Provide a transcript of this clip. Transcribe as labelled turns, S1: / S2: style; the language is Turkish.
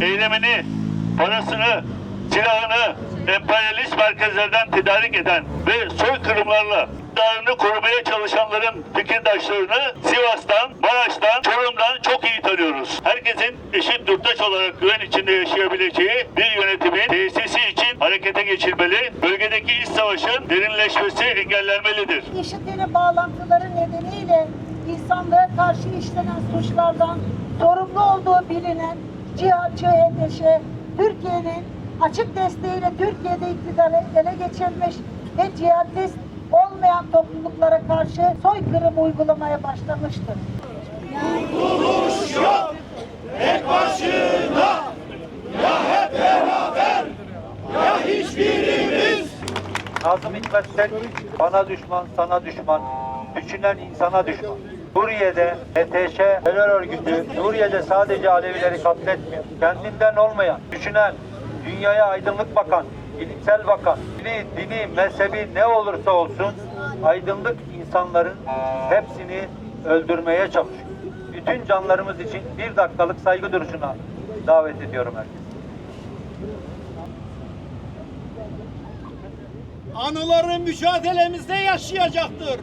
S1: eylemini, parasını, silahını emperyalist merkezlerden tedarik eden ve soykırımlarla iktidarını korumaya çalışanların fikirdaşlarını Sivas'tan, Maraş'tan, Çorum'dan çok iyi tanıyoruz. Herkesin eşit yurttaş olarak güven içinde yaşayabileceği bir yönetimin tesisi için harekete geçilmeli. Bölgedeki iç savaşın derinleşmesi engellenmelidir.
S2: IŞİD'in bağlantıları nedeniyle insanlığa karşı işlenen suçlardan sorumlu olduğu bilinen cihatçı HDŞ, Türkiye'nin açık desteğiyle Türkiye'de iktidarı ele geçirmiş ve cihatist olmayan topluluklara karşı soykırım uygulamaya başlamıştır.
S3: Nazım Hikmet Tek, bana düşman, sana düşman, düşünen insana düşman. Suriye'de HTŞ terör örgütü, Suriye'de sadece Alevileri katletmiyor. Kendinden olmayan, düşünen, dünyaya aydınlık bakan, bilimsel bakan, dini, dini, mezhebi ne olursa olsun aydınlık insanların hepsini öldürmeye çalışıyor. Bütün canlarımız için bir dakikalık saygı duruşuna davet ediyorum herkese.
S4: Anıları mücadelemizde yaşayacaktır.